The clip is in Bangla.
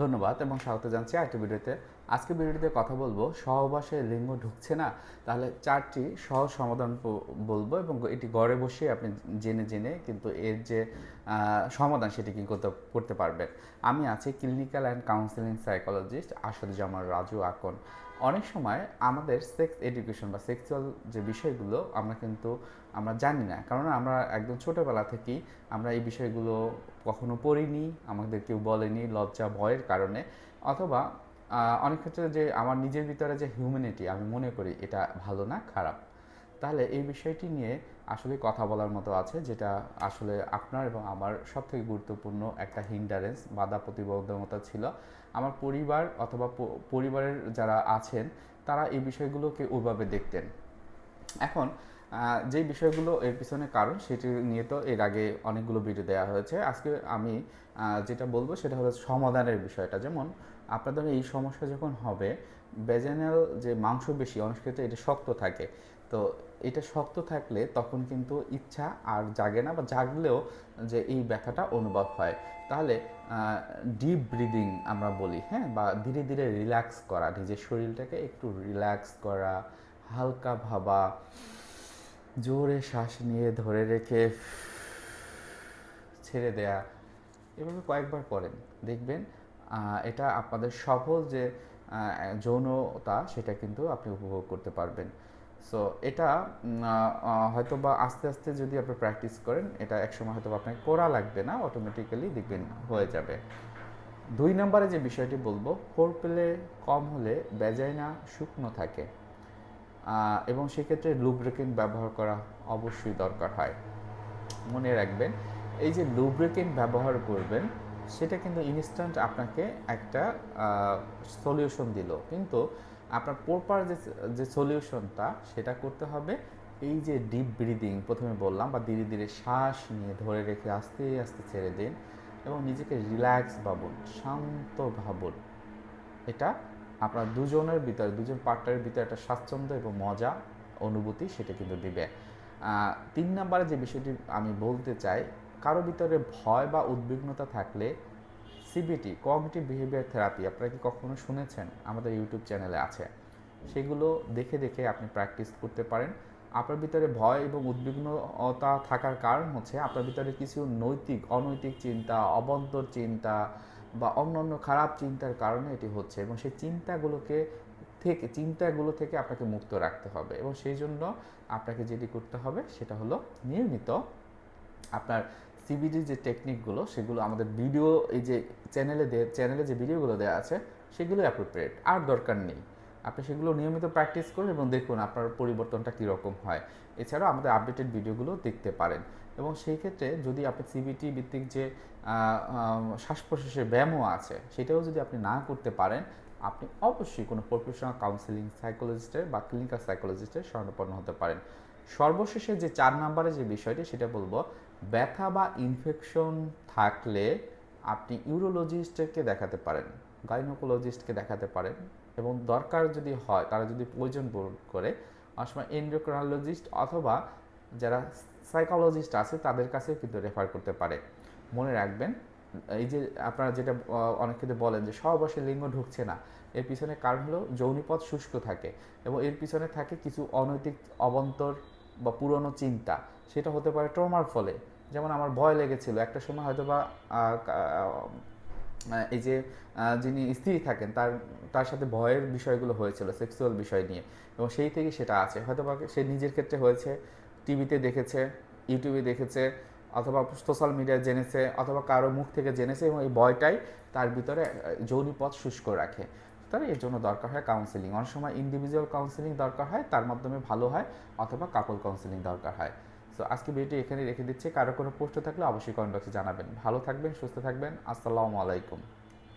ধন্যবাদ এবং স্বাগত জানছি আরেকটি ভিডিওতে। আজকে ভিডিওতে কথা বলব, সহবাসে লিঙ্গ ঢুকছে না, তাহলে চারটি সহজ সমাধান বলব এবং এটি ঘরে বসে আপনি জেনে জেনে কিন্তু এর যে সমাধান সেটি কি করতে করতে পারবেন। আমি আছি clinical and counselling psychologist Asaduzzaman Raju Akon. অনেক সময় আমাদের সেক্স এডুকেশন বা সেক্সুয়াল যে বিষয়গুলো আমরা কিন্তু, আমরা জানি না। কারণ আমরা একদম ছোটোবেলা থেকেই আমরা এই বিষয়গুলো কখনো পড়িনি, আমাদের কেউ বলেনি, লজ্জা, ভয়ের কারণে, অথবা অনেক ক্ষেত্রে যে আমার নিজের ভিতরে যে হিউম্যানিটি আমি মনে করি এটা ভালো না, খারাপ। তাহলে এই বিষয়টি নিয়ে আসলে কথা বলার মতো আছে, যেটা আসলে আপনার এবং আমার সবথেকে গুরুত্বপূর্ণ একটা হিন্ডারেন্স বাধা প্রতিবন্ধকতা ছিল। আমার পরিবার অথবা পরিবারের যারা আছেন, তারা এই বিষয়গুলোকে ওইভাবে দেখতেন। এখন যেই বিষয়গুলো এর পিছনে কারণ, সেটি নিয়ে তো এর আগে অনেকগুলো ভিডিও দেওয়া হয়েছে। আজকে আমি যেটা বলব সেটা হলো সমাধানের বিষয়টা। যেমন, আপনাদের এই সমস্যা যখন হবে বেজেনাল যে মাংস বেশি, অনেক ক্ষেত্রে এটা শক্ত থাকে। তো এটা শক্ত থাকলে তখন কিন্তু ইচ্ছা আর জাগে না বা জাগলেও যে এই ব্যথাটা অনুভব হয়। তাহলে ডিপ ব্রিদিং আমরা বলি হ্যাঁ? বা ধীরে ধীরে রিল্যাক্স করা, নিজের শরীরটাকে একটু রিল্যাক্স করা হালকা ভাবা, জোরে শ্বাস নিয়ে ধরে রেখে ছেড়ে দেয়া, এভাবে কয়েকবার করেন। দেখবেন এটা আপনাদের সফল যে যৌনতা, সেটা কিন্তু আপনি উপভোগ করতে পারবেন। সো এটা হয়তো বা আস্তে আস্তে যদি আপনি প্র্যাকটিস করেন, এটা একসময় হয়তো আপনাকে করা লাগবে না অটোমেটিক্যালি দেখবেন হয়ে যাবে। দুই নম্বরে যে বিষয়টি বলব ফোর পেলে কম হলে বেজায় না, শুকনো থাকে। এবং সেক্ষেত্রে লুব্রিকেন্ট ব্যবহার করা অবশ্যই দরকার হয়। মনে রাখবেন, এই যে লুব্রিকেন্ট ব্যবহার করবেন, সেটা কিন্তু ইনস্ট্যান্ট আপনাকে একটা সলিউশন দিল। কিন্তু আপনার প্রপার যে যে সলিউশনটা সেটা করতে হবে এই যে ডিপ ব্রিদিং প্রথমে বললাম, বা ধীরে ধীরে শ্বাস নিয়ে ধরে রেখে আস্তে আস্তে ছেড়ে দিন এবং নিজেকে রিল্যাক্স ভাবুন, শান্ত ভাবুন। এটা আপনার দুজনের ভিতরে, দুজন পার্টনারের ভিতরে একটা স্বাচ্ছন্দ্য এবং মজা, অনুভূতি সেটা কিন্তু দিবে। তিন নম্বরে যে বিষয়টি আমি বলতে চাই, কারও ভিতরে ভয় বা উদ্বিগ্নতা থাকলে সিবিটি কগনিটিভ বিহেভিয়ার থেরাপি আপনারা কি কখনো শুনেছেন? আমাদের ইউটিউব চ্যানেলে আছে। সেগুলো দেখে দেখে আপনি প্র্যাকটিস করতে পারেন। আপনার ভিতরে ভয় এবং উদ্বিগ্নতা থাকার কারণ হচ্ছে আপনার ভিতরে কিছু নৈতিক, অনৈতিক চিন্তা, অবন্তর চিন্তা বা অন্যান্য খারাপ চিন্তার কারণে এটি হচ্ছে এবং সেই চিন্তাগুলোকে থেকে, চিন্তাগুলো থেকে আপনাকে মুক্ত রাখতে হবে এবং সেই জন্য আপনাকে যেটি করতে হবে সেটা হলো নিয়মিত আপনার সিবিডির যে টেকনিকগুলো সেগুলো আমাদের ভিডিও এই যে চ্যানেলে চ্যানেলে যে ভিডিওগুলো দেওয়া আছে সেগুলো অ্যাপ্রোপ্রিয়েট আর দরকার নেই। আপনি সেগুলো নিয়মিত প্র্যাকটিস করুন এবং দেখুন আপনার পরিবর্তনটা কীরকম হয়। এছাড়াও আমাদের আপডেটেড ভিডিওগুলো দেখতে পারেন। এবং সেই ক্ষেত্রে যদি আপনি সিবিটি ভিত্তিক যে শ্বাস প্রশ্বাসের ব্যায়ামও আছে, সেটাও যদি আপনি না করতে পারেন, আপনি অবশ্যই কোনো প্রফেশনাল কাউন্সিলিং সাইকোলজিস্টের বা ক্লিনিক্যাল সাইকোলজিস্টের শরণাপন্ন হতে পারেন। সর্বশেষে যে চার নম্বরে যে বিষয়টি, সেটা বলব, ব্যথা বা ইনফেকশন থাকলে আপনি ইউরোলজিস্টকে দেখাতে পারেন। গাইনোকোলজিস্টকে দেখাতে পারেন এবং দরকার যদি হয়, তারা যদি প্রয়োজন বোধ করে, অনেক সময় এন্ডোক্রানোলজিস্ট অথবা যারা সাইকোলজিস্ট আছে, তাদের কাছেও কিন্তু রেফার করতে পারে। মনে রাখবেন, এই যে আপনারা যেটা অনেক ক্ষেত্রে বলেন যে সহবাসে লিঙ্গ ঢুকছে না, এর পিছনে কারণ হলো যৌনিপথ শুষ্ক থাকে এবং এর পিছনে থাকে কিছু অনৈতিক অবন্তর বা পুরনো চিন্তা। সেটা হতে পারে ট্রমার ফলে। যেমন আমার ভয় লেগেছিল, একটা সময় হয়তো বা এই যে যিনি স্ত্রী থাকেন, তার তার সাথে ভয়ের বিষয়গুলো হয়েছিল সেক্সুয়াল বিষয় নিয়ে। এবং সেই থেকে সেটা আছে। হয়তো বা সে নিজের ক্ষেত্রে হয়েছে টিভিতে দেখেছে ইউটিউবে দেখেছে, অথবা সোশ্যাল মিডিয়ায় জেনেছে, অথবা কারও মুখ থেকে জেনেছে এবং এই ভয়টাই তার ভিতরে যৌনিপথ শুষ্ক রাখে। তাহলে এর জন্য দরকার হয় কাউন্সিলিং অনেক সময় ইন্ডিভিজুয়াল কাউন্সিলিং দরকার হয়, তার মাধ্যমে ভালো হয়, অথবা কাপল কাউন্সিলিং দরকার হয়। সো আজকে ভিডিওটি এখানে রেখে দিচ্ছি। কারও কোনো প্রশ্ন থাকলে অবশ্যই কমেন্ট বক্সে জানাবেন। ভালো থাকবেন, সুস্থ থাকবেন। আসসালামু আলাইকুম।